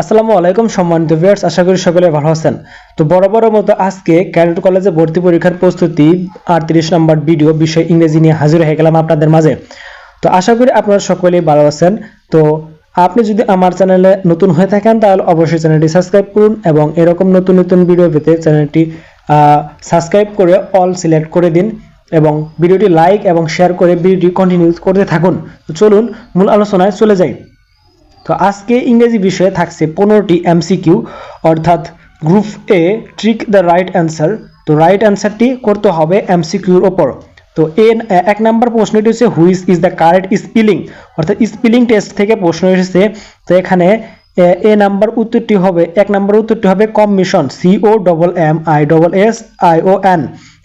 আসসালামু আলাইকুম সম্মানিত ভিউয়ার্স আশা করি সকলে ভালো আছেন। তো বড় বড় মতো আজকে ক্যাডেট কলেজে ভর্তি পরীক্ষার প্রস্তুতি আটত্রিশ নম্বর ভিডিও বিষয় ইংরেজি নিয়ে হাজির হয়ে গেলাম আপনাদের মাঝে। তো আশা করি আপনারা সকলেই ভালো আছেন। তো আপনি যদি আমার চ্যানেলে নতুন হয়ে থাকেন, তাহলে অবশ্যই চ্যানেলটি সাবস্ক্রাইব করুন এবং এরকম নতুন নতুন ভিডিও পেতে চ্যানেলটি সাবস্ক্রাইব করে অল সিলেক্ট করে দিন এবং ভিডিওটি লাইক এবং শেয়ার করে ভিডিওটি কন্টিনিউ করতে থাকুন। তো চলুন, মূল আলোচনায় চলে যাই। তো আজকে ইংরেজি বিষয়ে থাকছে পনেরোটি এমসিকিউ অর্থাৎ group A trick the right answer তো রাইট অ্যান্সারটি করতে হবে এমসিকিউর ওপর। তো এ এক নম্বর প্রশ্নটি হচ্ছে which is the correct spelling অর্থাৎ স্পিলিং টেস্ট থেকে প্রশ্ন এসেছে, তো এখানে, এ- নাম্বার উত্তরটি হবে, এক নম্বর উত্তরটি হবে commission C O double M I double S I O N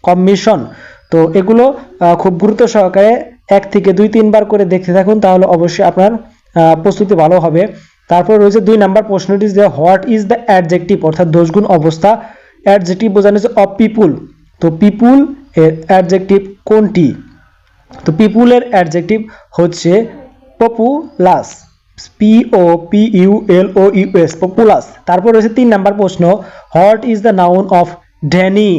commission তো এগুলো খুব গুরুত্ব সহকারে এক থেকে দুই তিনবার করে দেখতে থাকুন, তাহলে অবশ্যই আপনার প্রস্তুতি ভালো হবে। তারপর রয়েছে দুই নাম্বার প্রশ্নটি যে, হোয়াট ইজ দ্য অ্যাডজেক্টিভ? অর্থাৎ দোষগুণ অবস্থা। অ্যাডজেক্টিভ বোঝানো হচ্ছে অফ পিপুল। তো পিপুল এর অ্যাডজেক্টিভ কোনটি? তো পিপুলের অ্যাডজেক্টিভ হচ্ছে populous. P O P U L O U S populous. তারপর রয়েছে তিন নাম্বার প্রশ্ন, what is the noun of deny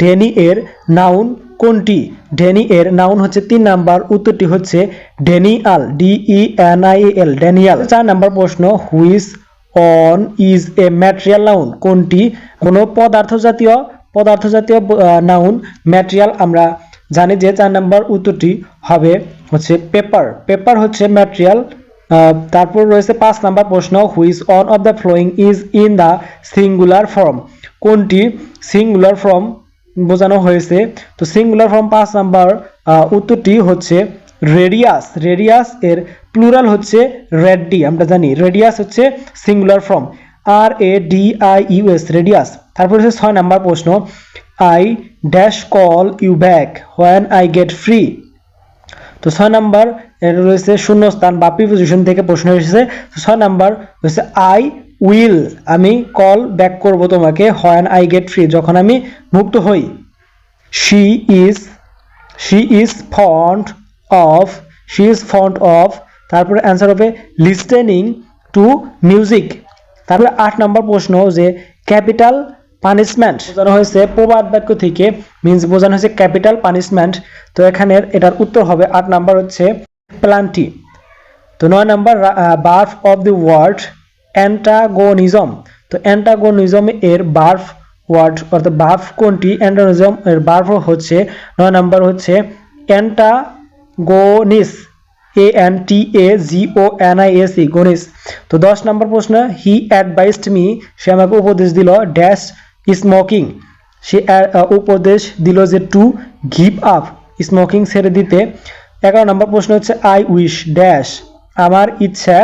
deny এর নাউন কোনটি? ড্যানি এর নাউন হচ্ছে তিন নাম্বার, উত্তরটি হচ্ছে denial D E N I L denial চার নাম্বার প্রশ্ন, which one is a material noun, কোনটি? কোনো পদার্থ জাতীয় পদার্থ জাতীয় নাউন, ম্যাটেরিয়াল আমরা জানি যে চার নাম্বার, উত্তরটি হবে হচ্ছে পেপার। পেপার হচ্ছে ম্যাটেরিয়াল তারপর রয়েছে পাঁচ নাম্বার প্রশ্ন which one of the following is in the singular form, কোনটি সিঙ্গুলার ফর্ম? বোঝানো হয়েছে। তো সিঙ্গুলার ফর্ম পাঁচ নাম্বার উত্তরটি হচ্ছে রেডিয়াস রেডিয়াস এর প্লুরাল হচ্ছে রেডি আমরা জানি। রেডিয়াস হচ্ছে singular form R A D I U S radius তারপর হচ্ছে ছয় নাম্বার প্রশ্ন। I dash call you back when I get free তো ছয় নাম্বার রয়েছে শূন্যস্থান বা প্রিপোজিশন থেকে প্রশ্ন এসেছে। তো ছয় নাম্বার হচ্ছে আই উইল, আমি কল ব্যাক করব তোমাকে হোয়েন আই গেট ফ্রি, যখন আমি মুক্ত হই। She is she is fond of, she is fond of, তারপরে অ্যান্সার হবে লিস্টেনিং টু মিউজিক। তারপরে আট নম্বর প্রশ্ন যে ক্যাপিটাল পানিশমেন্ট বোঝানো হয়েছে প্রবাদ বাক্য থেকে মিন্স বোঝানো হয়েছে ক্যাপিটাল পানিশমেন্ট। তো এখানে এটার উত্তর হবে আট নাম্বার হচ্ছে প্লান্টি। তো নয় number verb of the word antagonism তো অ্যান্টাগোনিজম এর বার্ফ ওয়ার্ড অর্থাৎ বার্ফ কোনটি? অ্যান্টাগোনিজম এর বার্ফ হচ্ছে, নয় নাম্বার হচ্ছে antagonise A N T A G O N I S E গণিস তো দশ নম্বর প্রশ্ন হি অ্যাডভাইসড মি সে আমাকে উপদেশ দিল ড্যাশ স্মোকিং সে উপদেশ দিল যে টু গিভ আপ স্মোকিং ছেড়ে দিতে। এগারো নম্বর প্রশ্ন হচ্ছে আই উইশ ড্যাশ আমার ইচ্ছা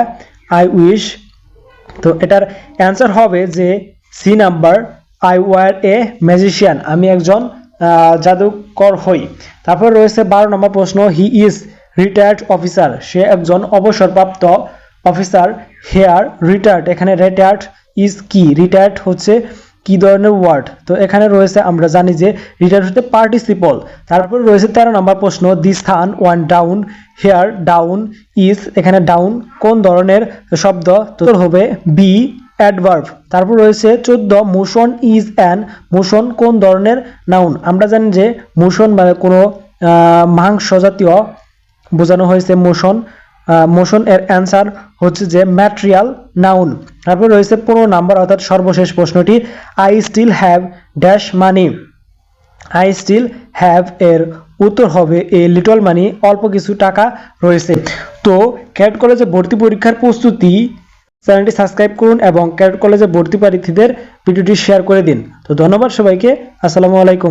আই উইশ তো এটার অ্যান্সার হবে যে C number I were a magician আমি একজন জাদুকর হই। তারপর রয়েছে বারো নম্বর প্রশ্ন হি ইজ রিটায়ার্ড অফিসার সে একজন অবসরপ্রাপ্ত অফিসার হেয়ার রিটায়ার্ড এখানে রিটায়ার্ড ইজ কি? রিটায়ার্ড হচ্ছে কি ধরনের ওয়ার্ড তো এখানে রয়েছে, আমরা জানি যে রিটায়ার্ড হচ্ছে পার্টিসিপল তারপর রয়েছে তেরো নম্বর প্রশ্ন দি স্থান went down here down is এখানে ডাউন কোন ধরনের শব্দ? তো হবে বি অ্যাডভার্ব তারপর রয়েছে চোদ্দ মোশন ইজ অ্যান মোশন কোন ধরনের নাউন আমরা জানি যে মোশন মানে কোনো মাংস জাতীয় বোঝানো হয়েছে মোশন মোশন এর অ্যান্সার হচ্ছে যে ম্যাটেরিয়াল নাউন তারপর রয়েছে পনেরো নাম্বার অর্থাৎ সর্বশেষ প্রশ্নটি I still have dash money I still have এর উত্তর হবে এ লিটল মানি অল্প কিছু টাকা রয়েছে। তো ক্যাট কলেজে ভর্তি পরীক্ষার প্রস্তুতি, চ্যানেলটি সাবস্ক্রাইব করুন এবং ক্যাট কলেজে ভর্তি প্রার্থীদের ভিডিওটি শেয়ার করে দিন। তো ধন্যবাদ সবাইকে, আসসালামু আলাইকুম।